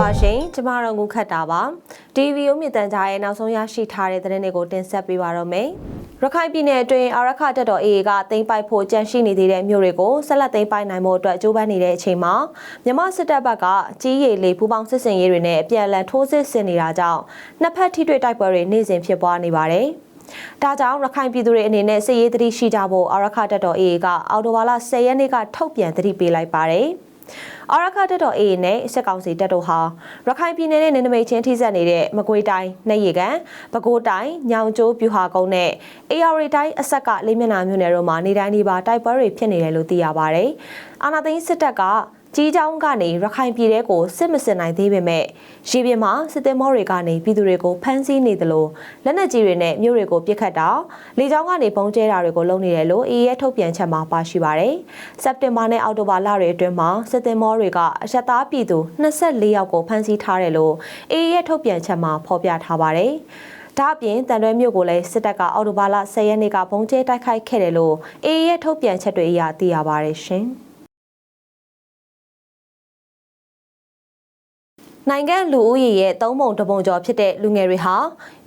ပါရှင်ကျမတို့ငုခတ်တာပါ TV ရုံးမြင့်တန်ကြားရဲ့နောက်ဆုံးရရှိထားတဲ့သတင်းတွေကိုတင်ဆက်ပေးပါတော့မယ်ရခိုင်ပြည်နယ်အတွင်းအာရခတက်တော် AA ကတင်ပိုက်ဖို့ကြန့်ရှိနေသေးတဲ့မြို့တွေကိုဆက်လက်တင်ပိုက်နိုင်မှုအတွက်ကြိုးပမ်းနေတဲ့အချိန်မှာမြန်မာစစ်တပ်ဘက်ကကြီးရည်လေပူပေါင်းစစ်စင်ရေးတွေနဲ့အပြန်အလှန်ထိုးစစ်ဆင်နေတာကြောင့်နှစ်ဖက်ထိတွေ့တိုက်ပွဲတွေနေ့စဉ်ဖြစ်ပွားနေပါတယ်ဒါကြောင့်ရခိုင်ပြည်သူတွေအနေနဲ့စစ်ရေးသတိရှိကြဖို့အာရခတက်တော် AA ကအော်တိုဘာလ10ရက်နေ့ကထုတ်ပြန်သတိပေးလိုက်ပါတယ်။ အာရခတက်တော် AA နဲ့စစ်ကောင်စီတပ်တို့ဟာရခိုင်ပြည်နယ်နဲ့နယ်နိမိတ်ချင်းထိစပ်နေတဲ့မကွေးတိုင်းနှက်ရီကန်ပဲခူးတိုင်းညောင်ကျိုးပြူဟာကုန်းနဲ့အေရရီတိုင်းအဆက်ကလေးမျက်နှာမြို့နယ်တို့မှာနေတိုင်းဒီပါတိုက်ပွဲတွေဖြစ်နေတယ်လို့သိရပါဗျ။အာနာသိန်းစစ်တပ်က ကြီးချောင်းကနေရခိုင်ပြည်တဲကိုစစ်မစစ်နိုင်သေးပေမဲ့ရေပြင်မှာစစ်သည်မောတွေကနေပြည်သူတွေကိုဖမ်းဆီးနေသလိုလက်နက်ကြီးတွေနဲ့မြို့တွေကိုပြစ်ခတ်တာလေကြောင်းကနေပုံကျဲတာတွေကိုလုပ်နေတယ်လို့ AA ရဲ့ထုတ်ပြန်ချက်မှာပါရှိပါတယ်။စက်တင်ဘာနဲ့အောက်တိုဘာလတွေအတွင်းမှာစစ်သည်မောတွေကအရက်သားပြည်သူ24ယောက်ကိုဖမ်းဆီးထားတယ်လို့ AA ရဲ့ထုတ်ပြန်ချက်မှာဖော်ပြထားပါတယ်။ဒါအပြင်တန်တွဲမြို့ကိုလည်းစစ်တပ်ကအော်တိုဘာလ10ရက်နေ့ကပုံကျဲတိုက်ခိုက်ခဲ့တယ်လို့ AA ရဲ့ထုတ်ပြန်ချက်တွေအရသိရပါတယ်ရှင်။ နိုင်ငံလူဦးရေရဲ့သုံးပုံတစ်ပုံကျော်ဖြစ်တဲ့လူငယ်တွေဟာ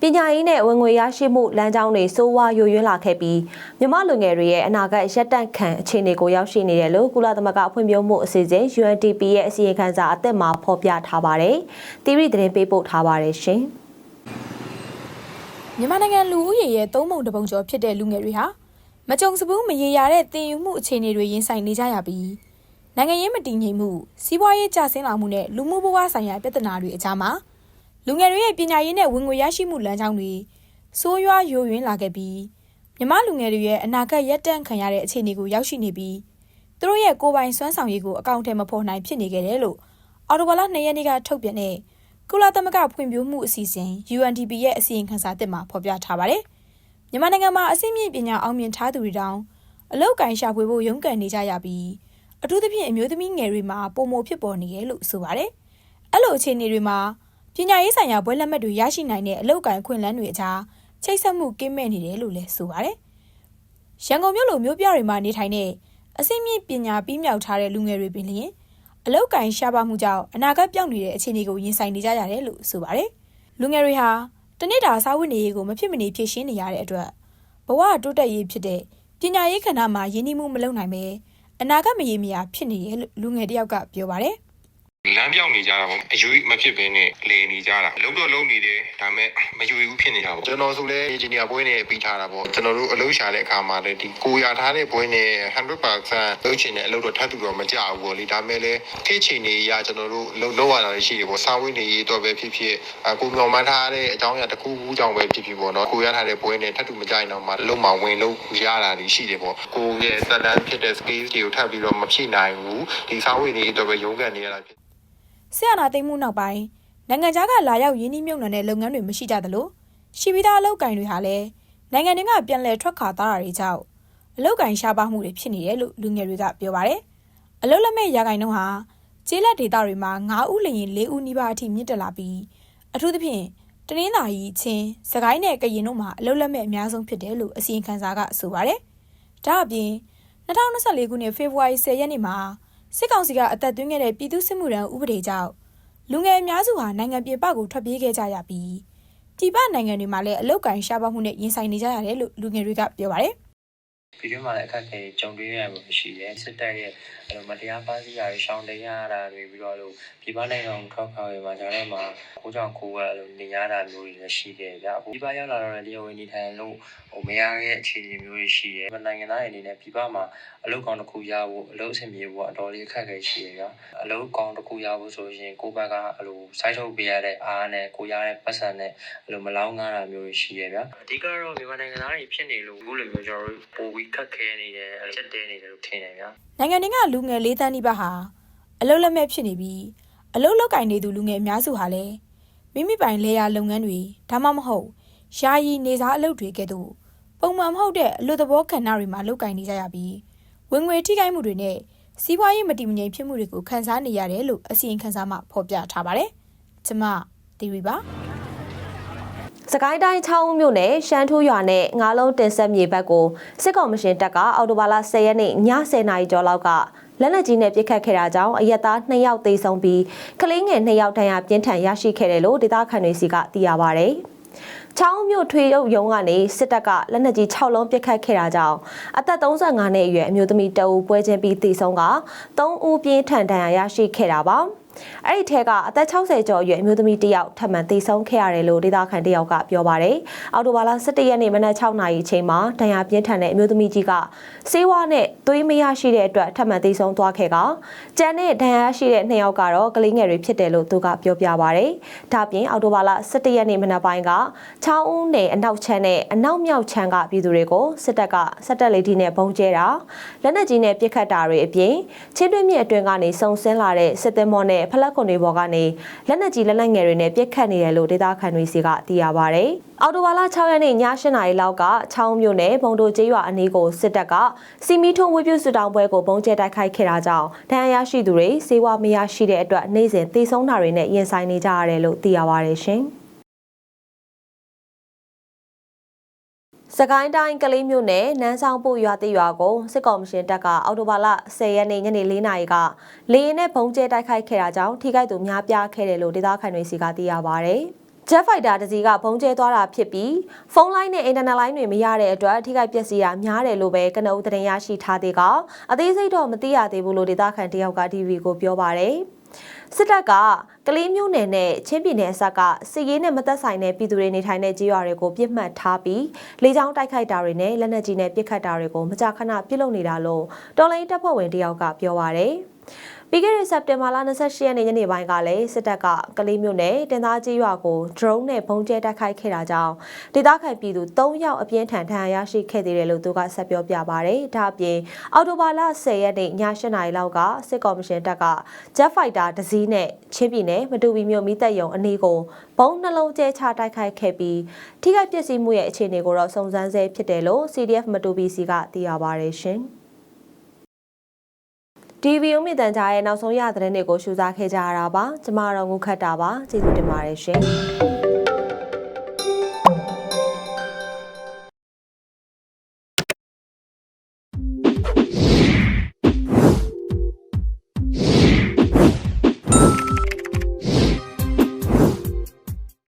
ပညာရေးနဲ့ဝင်ငွေရရှိမှုလမ်းကြောင်းတွေစိုးဝါးယိုယွင်းလာခဲ့ပြီးမြမလူငယ်တွေရဲ့အနာဂတ်ရက်တန့်ခံအခြေအနေကိုရောက်ရှိနေတယ်လို့ကုလသမဂ္ဂဖွံ့ဖြိုးမှုအစီအစဉ် UNDP ရဲ့အစီရင်ခံစာအသစ်မှာဖော်ပြထားပါတယ်။တီရီသတင်းပေးပို့ထားပါတယ်ရှင်။မြန်မာနိုင်ငံလူဦးရေရဲ့သုံးပုံတစ်ပုံကျော်ဖြစ်တဲ့လူငယ်တွေဟာမကြုံစဘူးမရေရာတဲ့တင်ယူမှုအခြေအနေတွေရင်ဆိုင်နေကြရပြီး နိုင်ငံရေးမတည်ငြိမ်မှုစီးပွားရေးကျဆင်းလာမှုနဲ့လူမှုဘဝဆိုင်ရာပြဿနာတွေအကြားမှာလူငယ်တွေရဲ့ပညာရေးနဲ့ဝင်ငွေရရှိမှုလမ်းကြောင်းတွေစိုးရွားယိုယွင်းလာခဲ့ပြီးမြမလူငယ်တွေရဲ့အနာဂတ်ရက်တန့်ခံရတဲ့အခြေအနေကိုရောက်ရှိနေပြီးသူတို့ရဲ့ကိုယ်ပိုင်စွမ်းဆောင်ရည်ကိုအကောင့်ထဲမဖော်နိုင်ဖြစ်နေခဲ့တယ်လို့အော်တိုဘလာ2ရက်နေ့ကထုတ်ပြန်တဲ့ကုလသမဂ္ဂဖွံ့ဖြိုးမှုအစီအစဉ် UNDP ရဲ့အစီရင်ခံစာသစ်မှာဖော်ပြထားပါတယ်။မြန်မာနိုင်ငံမှာအစိမ့်မြင့်ပညာအောင်မြင်ထားသူတွေတောင်အလောက်ကင်ရှာဖွေဖို့ရုန်းကန်နေကြရပြီး အထူးသဖြင့်အမျိုးသမီးငယ်တွေမှာပုံမဖြစ်ပေါ်နေတယ်လို့ဆိုပါတယ်။အဲ့လိုအခြေအနေတွေမှာပညာရေးဆိုင်ရာဘွဲလက်မှတ်တွေရရှိနိုင်တဲ့အလောက်ကင်ခွင့်လန်းတွေအကြားချိတ်ဆက်မှုကင်းမဲ့နေတယ်လို့လည်းဆိုပါတယ်။ရန်ကုန်မြို့လိုမြို့ပြတွေမှာနေထိုင်တဲ့အစိမ့်မြင့်ပညာပြီးမြောက်ထားတဲ့လူငယ်တွေပင်လျင်အလောက်ကင်ရှားပါမှုကြောင့်အနာဂတ်ပြောင်းနေတဲ့အခြေအနေကိုရင်ဆိုင်နေကြရတယ်လို့ဆိုပါတယ်။လူငယ်တွေဟာတနေ့တာစာဝတ်နေရေးကိုမဖြစ်မနေဖြည့်ရှင်းနေရတဲ့အတွက်ဘဝတိုးတက်ရေးဖြစ်တဲ့ပညာရေးခန္ဓာမှာရင်းနှီးမှုမလုပ်နိုင်ပဲ အနာဂတ်မရေမရာဖြစ်နေတယ်လို့လူငယ်တယောက်ကပြောပါတယ်။ လမ်းပြောင်းနေကြတာပေါ့အယူမဖြစ်ဘဲနဲ့လေနေကြတာလုံးတော့လုံးနေတယ်ဒါပေမဲ့မယူဘူးဖြစ်နေတာပေါ့ကျွန်တော်ဆိုလဲအင်ဂျင်နီယာဘွဲနဲ့ပြီးထားတာပေါ့ကျွန်တော်တို့အလုပ်ရှာတဲ့အခါမှာလည်းဒီကိုရထားတဲ့ဘွဲနဲ့100%လုပ်ချင်တဲ့အလုပ်တော့ထပ်တူတော့မကြဘူးပေါ့လေဒါပေမဲ့လည်းခေတ်ချိန်နေရကျွန်တော်တို့လုံးလုံးရတာလည်းရှိတယ်ပေါ့စာဝတ်နေရေးတော့ပဲဖြစ်ဖြစ်အကိုမျောမှန်းထားတဲ့အကြောင်းအရာတစ်ခုခုကြောင့်ပဲဖြစ်ဖြစ်ပေါ့နော်ကိုရထားတဲ့ဘွဲနဲ့ထပ်တူမကြရင်တော့မှလုံးမဝင်လို့ရတာတွေရှိတယ်ပေါ့ကိုရဲ့သက်တမ်းဖြစ်တဲ့ skills တွေကိုထပ်ပြီးတော့မဖြည့်နိုင်ဘူးဒီစာဝတ်နေရေးတော့ပဲရုန်းကန်နေရတာဖြစ် ဆရာနာသိမ်းမှုနောက်ပိုင်းနိုင်ငံခြားကလာရောက်ရင်းနှီးမြှုပ်နှံတဲ့လုပ်ငန်းတွေမရှိကြသလိုရှိပြီးသားအလုပ်ကင်တွေဟာလည်းနိုင်ငံတွင်းကပြန်လည်ထွက်ခွာသွားတာတွေကြောင့်အလုပ်ကင်ရှားပါမှုတွေဖြစ်နေတယ်လို့လူငယ်တွေကပြောပါတယ်။အလုပ်လက်မဲ့ရာဂိုင်နှုန်းဟာကျေးလက်ဒေသတွေမှာ9ဦးလျင်4ဦးနီးပါးအထိမြင့်တက်လာပြီးအထူးသဖြင့်တနင်္သာရီချင်းစကိုင်းနဲ့ကရင်တို့မှာအလုပ်လက်မဲ့အများဆုံးဖြစ်တယ်လို့အစီရင်ခံစာကဆိုပါတယ်။ဒါအပြင်2024ခုနှစ်ဖေဖော်ဝါရီ10ရက်နေ့မှာ စစ်ကောင်စီကအသက်သွင်းခဲ့တဲ့ပြည်သူ့စစ်မှုထမ်းဥပဒေကြောင့်လူငယ်အများစုဟာနိုင်ငံပြည်ပကိုထွက်ပြေးခဲ့ကြရပြီးပြည်ပနိုင်ငံတွေမှာလည်းအလုတ်ကင်ရှားပါမှုနဲ့ရင်ဆိုင်နေကြရတယ်လို့လူငယ်တွေကပြောပါတယ် ပြည်တွင်းမှာလည်းအခက်အခဲကြုံတွေ့ရမှာရှိတယ်စစ်တပ်ရဲ့အဲ့လိုမတရားပါစီရာတွေရှောင်တင်ရတာတွေပြီးတော့အဲ့လိုပြည်ပနိုင်ငံထွက်ခွာရေးမှာကျွန်တော်တို့မှာကိုကြောင့်ကိုယ်ကအဲ့လိုနေရတာမျိုးတွေလည်းရှိတယ်ဗျအခုပြည်ပရောက်လာတော့လည်းတရားဝင်နေထိုင်လို့ဟိုမရတဲ့အခြေအနေမျိုးတွေရှိတယ်နိုင်ငံသားတွေအနေနဲ့ပြည်ပမှာအလုပ်ကောင်းတစ်ခုရဖို့အလုပ်အဆင်ပြေဖို့အတော်လေးအခက်အခဲရှိတယ်ဗျအလုပ်ကောင်းတစ်ခုရဖို့ဆိုရင်ကိုယ့်ဘက်ကအဲ့လိုစိုက်ထုတ်ပေးရတဲ့အားနဲ့ကိုရတဲ့ပတ်စံနဲ့အဲ့လိုမလောင်းကားတာမျိုးတွေရှိရဗျအဓိကတော့မြန်မာနိုင်ငံသားတွေဖြစ်နေလို့အခုလိုမျိုးကျွန်တော်တို့ပိုပြီးခက်ခဲနေတယ်ချက်တဲနေတယ်လို့ထင်တယ်ဗျ။နိုင်ငံတွင်းကလူငယ်လေးတန်းနီးပါးဟာအလုတ်လက်မဲ့ဖြစ်နေပြီးအလုတ်လောက်ကင်နေသူလူငယ်အများစုဟာလည်းမိမိပိုင်လေယာလုပ်ငန်းတွေဒါမှမဟုတ်ယာယီနေစားအလုပ်တွေကဲ့သို့ပုံမှန်မဟုတ်တဲ့အလုပ်သဘောကဏ္ဍတွေမှာလုပ်ကင်နေကြရပြီးဝင်ငွေထိခိုက်မှုတွေနဲ့စီးပွားရေးမတည်မငြိမ်ဖြစ်မှုတွေကိုခံစားနေရတယ်လို့အစီရင်ခံစာမှဖော်ပြထားပါတယ်။ကျမတီရီပါ စကိုင်းတိုင်းချောင်းဦးမြို့နယ်ရှမ်းထူးရွာနဲ့ငါးလုံးတင်ဆက်မြေဘက်ကိုစစ်ကောင်မရှင်တပ်ကအော်တိုဘာလ10ရက်နေ့ည10:00နာရီကျော်လောက်ကလက်နက်ကြီးနဲ့ပစ်ခတ်ခဲ့တာကြောင့်အရက်သား2ယောက်သေဆုံးပြီးကလေးငယ်2ယောက်ဒဏ်ရာပြင်းထန်ရရှိခဲ့တယ်လို့ဒေသခံတွေစီကသိရပါဗျ။ချောင်းမြို့ထွေရုပ်ရုံးကနေစစ်တပ်ကလက်နက်ကြီး6လုံးပစ်ခတ်ခဲ့တာကြောင့်အသက်35နှစ်အရွယ်အမျိုးသမီးတအူပွဲချင်းပြီးသေဆုံးက3ဦးပြင်းထန်ဒဏ်ရာရရှိခဲ့တာပါ။ အဲ့ဒီထဲကအသက်60ကျော်အရွယ်အမျိုးသမီးတစ်ယောက်ထပ်မံသေဆုံးခဲ့ရတယ်လို့ဒေသခံတစ်ယောက်ကပြောပါတယ်။အော်တိုဘာလ17ရက်နေ့မနက်6နာရီအချိန်မှာဒဏ်ရာပြင်းထန်တဲ့အမျိုးသမီးကြီးကဆေးဝါးနဲ့သွေးမရရှိတဲ့အတွက်ထပ်မံသေဆုံးသွားခဲ့ကကျန်တဲ့ဒဏ်ရာရှိတဲ့နှစ်ယောက်ကတော့ကလေးငယ်တွေဖြစ်တယ်လို့သူကပြောပြပါတယ်။ဒါပြင်အော်တိုဘာလ17ရက်နေ့မနက်ပိုင်းကချောင်းဦးနယ်အနောက်ချမ်းနဲ့အနောက်မြောက်ချမ်းကပြည်သူတွေကိုစစ်တပ်ကစက်တက်လေးဒီနဲ့ပုံကျဲတာလက်နက်ကြီးနဲ့ပစ်ခတ်တာတွေအပြင်ချင်းတွင်းမြစ်အတွင်းကနေစုံဆင်းလာတဲ့စစ်သည်မော်နဲ့ဖလက်ခွန်တွေပေါ်ကနေလက်နက်ကြီးလက်နက်ငယ်တွေနဲ့ပစ်ခတ်နေတယ်လို့ဒေသခံတွေစီကသိရပါဗျ။အော်တိုဘာလ6ရက်နေ့ည8နာရီလောက်ကချောင်းမြို့နယ်ဘုံတို့ကျေးရွာအနီးကိုစစ်တပ်ကစီမီထုံဝေပြုစုတောင်ပွဲကိုပုံကျဲတိုက်ခိုက်ခဲ့တာကြောင့်ဒဏ်ရာရရှိသူတွေစေဝါမရရှိတဲ့အတွက်နေ့စဉ်သေဆုံးတာတွေနဲ့ရင်ဆိုင်နေကြရတယ်လို့သိရပါတယ်ရှင်။ စကိုင်းတိုင်းကလေးမြို့နယ်နန်းဆောင်ပို့ရွာတိရွာကိုစစ်ကောင်မရှင်တပ်ကအော်တိုဘာလ10ရက်နေ့ညနေ4နာရီကလေရင်နဲ့ဘုံကျဲတိုက်ခိုက်ခဲ့တာကြောင့်ထိခိုက်သူများပြားခဲ့တယ်လို့ဒေသခံတွေစီကသိရပါဗျ။ Jet Fighter တစ်စီးကဘုံကျဲသွားတာဖြစ်ပြီးဖုန်းလိုင်းနဲ့အင်တာနက်လိုင်းတွေမရတဲ့အတွက်ထိခိုက်ပျက်စီးတာများတယ်လို့ပဲကနအူးသတင်းရရှိထားသေးကအသေးစိတ်တော့မသိရသေးဘူးလို့ဒေသခံတယောက်က TV ကိုပြောပါတယ်။ စစ်တပ်ကကလေးမျိုးနယ်နဲ့ချင်းပြည်နယ်အစပ်ကစစ်ရေးနဲ့မသက်ဆိုင်တဲ့ပြည်သူတွေနေထိုင်တဲ့ကြေးရွာတွေကိုပြစ်မှတ်ထားပြီးလေကြောင်းတိုက်ခိုက်တာတွေနဲ့လက်နက်ကြီးနဲ့ပစ်ခတ်တာတွေကိုမကြာခဏပြုလုပ်နေတာလို့တော်လိုင်းတပ်ဖွဲ့ဝင်တယောက်ကပြောပါရယ်ပြီးခဲ့တဲ့စက်တင်ဘာလ28ရက်နေ့ညနေပိုင်းကလည်းစစ်တပ်ကကလေးမျိုးနယ်တင်သားကြီးရွာကို drone နဲ့ပုံကျဲတိုက်ခိုက်ခဲ့တာကြောင့်ဒေသခံပြည်သူ3ယောက်အပြင်းထန်ထန်ရရှိခဲ့သေးတယ်လို့သူကဆက်ပြောပြပါရယ်ဒါအပြင်အော်တိုဘာလ10ရက်နေ့ည8နာရီလောက်ကစစ်ကော်မရှင်တပ်က Jet Fighter တစ်စီးနဲ့ချင်းပြည်နယ်မတူပီမြို့မိသက်ယုံအနီးကိုဘုံနှလုံးကျဲချတိုက်ခိုက်ခဲ့ပြီးထိခိုက်ပျက်စီးမှုရဲ့အခြေအနေကိုတော့စုံစမ်းဆဲဖြစ်တယ်လို့ CDF မတူပီစီကသိရပါရယ်ရှင်။ DV ဥမြင့်တန်ကြားရဲ့နောက်ဆုံးရသတင်းတွေကိုရှုစားခဲ့ကြရတာပါကျမတော့ငုခတ်တာပါကျေးဇူးတင်ပါတယ်ရှင်